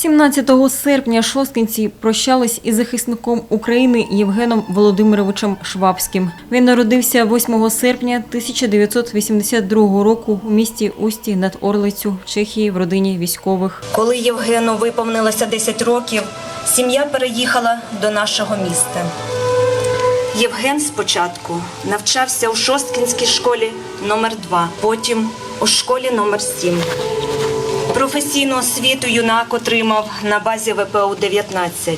17 серпня шосткинці прощались із захисником України Євгеном Володимировичем Швабським. Він народився 8 серпня 1982 року у місті Усті над Орлицю, Чехії, в родині військових. Коли Євгену виповнилося 10 років, сім'я переїхала до нашого міста. Євген спочатку навчався у Шосткінській школі номер 2 потім у школі номер 7 Професійну освіту юнак отримав на базі ВПУ-19,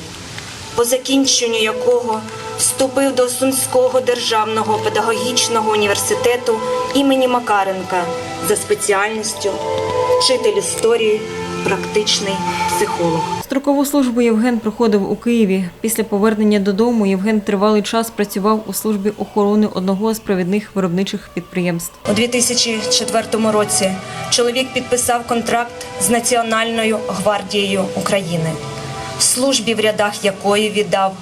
по закінченню якого вступив до Сумського державного педагогічного університету імені Макаренка за спеціальністю вчитель історії, практичний психолог. Строкову службу Євген проходив у Києві. Після повернення додому Євген тривалий час працював у службі охорони одного з провідних виробничих підприємств. У 2004 році чоловік підписав контракт з Національною гвардією України, в службі в рядах якої віддав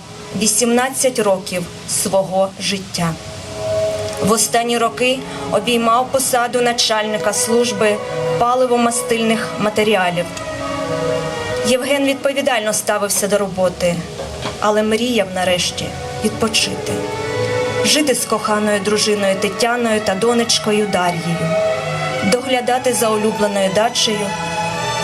18 років свого життя. В останні роки обіймав посаду начальника служби паливо-мастильних матеріалів. Євген відповідально ставився до роботи, але мріяв нарешті відпочити жити з коханою дружиною Тетяною та донечкою Дар'єю, доглядати за улюбленою дачею,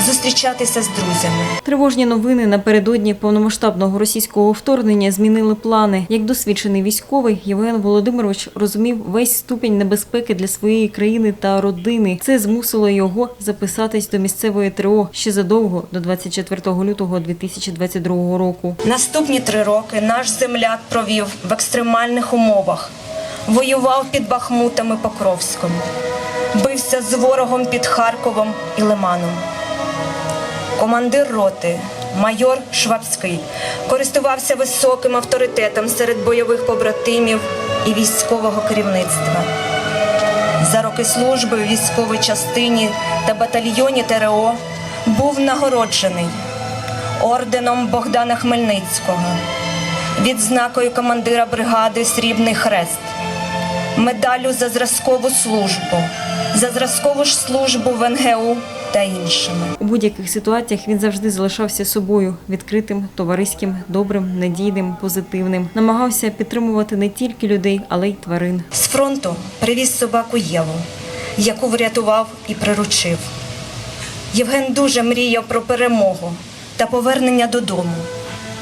зустрічатися з друзями. Тривожні новини напередодні повномасштабного російського вторгнення змінили плани. Як досвідчений військовий, Євген Володимирович розумів весь ступінь небезпеки для своєї країни та родини. Це змусило його записатись до місцевої ТРО ще задовго до 24 лютого 2022 року. Наступні три роки наш земляк провів в екстремальних умовах, воював під Бахмутом і Покровськом, бився з ворогом під Харковом і Лиманом. Командир роти, майор Швабський, користувався високим авторитетом серед бойових побратимів і військового керівництва. За роки служби у військовій частині та батальйоні ТРО був нагороджений орденом Богдана Хмельницького, відзнакою командира бригади Срібний Хрест, медаллю за зразкову службу, за зразкову ж службу в НГУ та іншими. У будь-яких ситуаціях він завжди залишався собою відкритим, товариським, добрим, надійним, позитивним. Намагався підтримувати не тільки людей, але й тварин. З фронту привіз собаку Єву, яку врятував і приручив. Євген дуже мріяв про перемогу та повернення додому,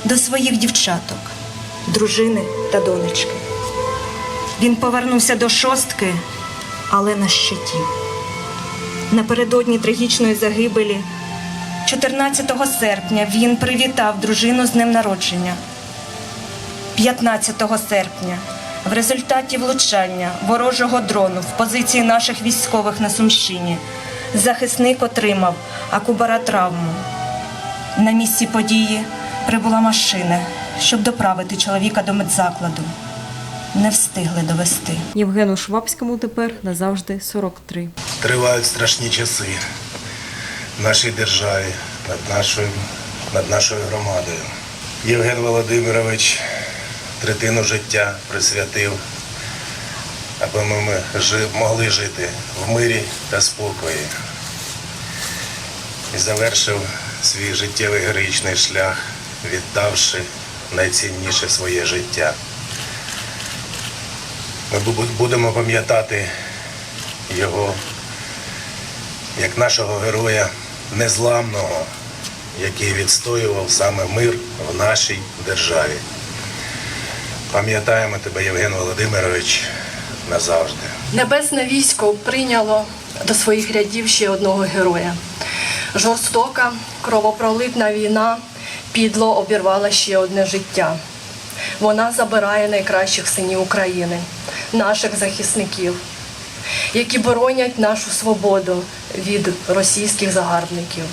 до своїх дівчаток, дружини та донечки. Він повернувся до шостки, але на щиті. Напередодні трагічної загибелі, 14 серпня, він привітав дружину з днем народження. 15 серпня в результаті влучання ворожого дрону в позиції наших військових на Сумщині захисник отримав акубара травму. На місці події прибула машина, щоб доправити чоловіка до медзакладу. Не встигли довести. Євгену Швабському тепер назавжди 43. Тривають страшні часи в нашій державі, над нашою, над нашою громадою. Євген Володимирович третину життя присвятив, аби ми могли жити в мирі та спокої. І завершив свій життєвий героїчний шлях, віддавши найцінніше своє життя. Ми будемо пам'ятати його як нашого героя незламного, який відстоював саме мир в нашій державі. Пам'ятаємо тебе, Євген Володимирович, назавжди. Небесне військо прийняло до своїх рядів ще одного героя. Жорстока, кровопролитна війна підло обірвала ще одне життя. Вона забирає найкращих синів України, наших захисників, які боронять нашу свободу від російських загарбників.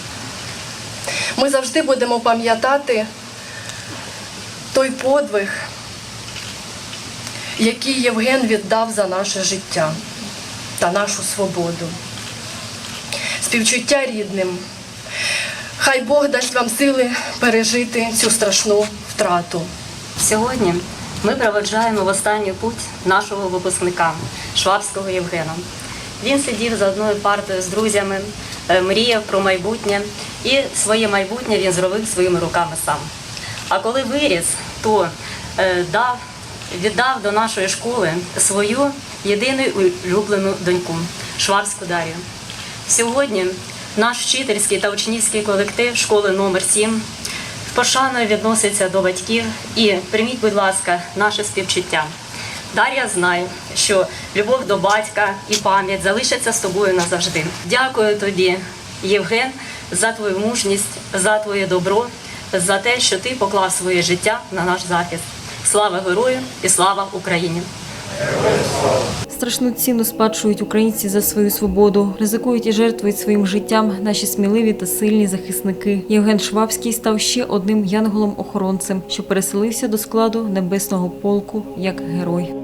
Ми завжди будемо пам'ятати той подвиг, який Євген віддав за наше життя та нашу свободу. Співчуття рідним. Хай Бог дасть вам сили пережити цю страшну втрату. Сьогодні ми проведжаємо в останню путь нашого випускника Швабського Євгена. Він сидів за одною партою з друзями, е, мріяв про майбутнє І своє майбутнє він зробив своїми руками сам. А коли виріс, то е, дав, віддав до нашої школи свою єдину улюблену доньку Шварську Дар'ю. Сьогодні наш вчительський та учнівський колектив школи номер 7 з пошаною відноситься до батьків і прийміть, будь ласка, наше співчуття. Дар'я знає, що любов до батька і пам'ять залишаться з тобою назавжди. Дякую тобі, Євген, за твою мужність, за твоє добро, за те, що ти поклав своє життя на наш захист. Слава герою і слава Україні! Страшну ціну сплачують українці за свою свободу, ризикують і жертвують своїм життям наші сміливі та сильні захисники. Євген Швабський став ще одним янголом-охоронцем, що переселився до складу небесного полку як герой.